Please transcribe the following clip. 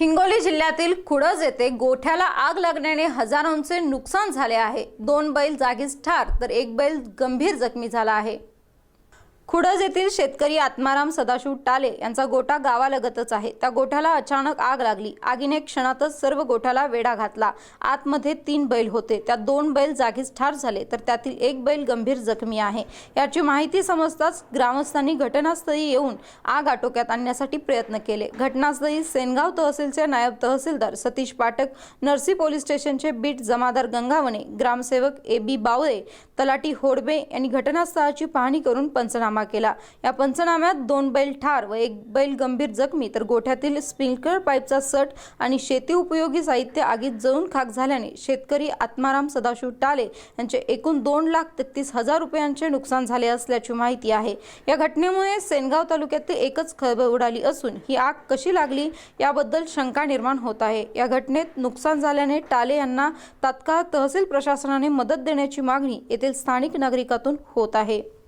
हिंगोली जिल्ह्यातील खुडज येथे गोठ्याला आग लागल्याने हजारोंचे नुकसान झाले आहे. दोन बैल जागीच ठार तर एक बैल गंभीर जखमी झाला आहे. खुडज येथील शेतकरी आत्माराम सदाशिव टाले यांचा गोठा गावालगतच आहे. त्या गोठ्याला अचानक आग लागली. आगीने क्षणातच सर्व गोठ्याला वेढा घातला. आतमध्ये तीन बैल होते. त्यात दोन बैल जागीच ठार झाले तर त्यातील एक बैल गंभीर जखमी आहे. याची माहिती समजताच ग्रामस्थांनी घटनास्थळी येऊन आग आटोक्यात आणण्यासाठी प्रयत्न केले. घटनास्थळी सेनगाव तहसीलचे नायब तहसीलदार सतीश पाठक नरसी पोलीस स्टेशनचे बीट जमादार गंगावणे ग्रामसेवक ए बी बावळे तलाटी होडबे यांनी घटनास्थळाची पाहणी करून पंचनामा पंचनामा केला. या पंचनाम्यात दोन बैल ठार व एक बैल गंभीर जखमी. तर गोठ्यातील स्प्रिंकलर पाईपचा सट आणि शेती उपयोगी साहित्य आगीत जळून खाक झाल्याने शेतकरी आत्माराम सदाशिव टाले यांचे एकूण दोन लाख तेहतीस हजार रुपयांचे नुकसान झाले असल्याची माहिती आहे. या घटनेमुळे सेनगाव तालुक्यातील एकच खळबळ उडाली असून ही आग कशी लागली याबद्दल शंका निर्माण होत आहे. या घटनेत नुकसान झाल्याने टाले यांना तात्काळ तहसील प्रशासनाने मदत देण्याची मागणी येथील स्थानिक नागरिकातून होत आहे.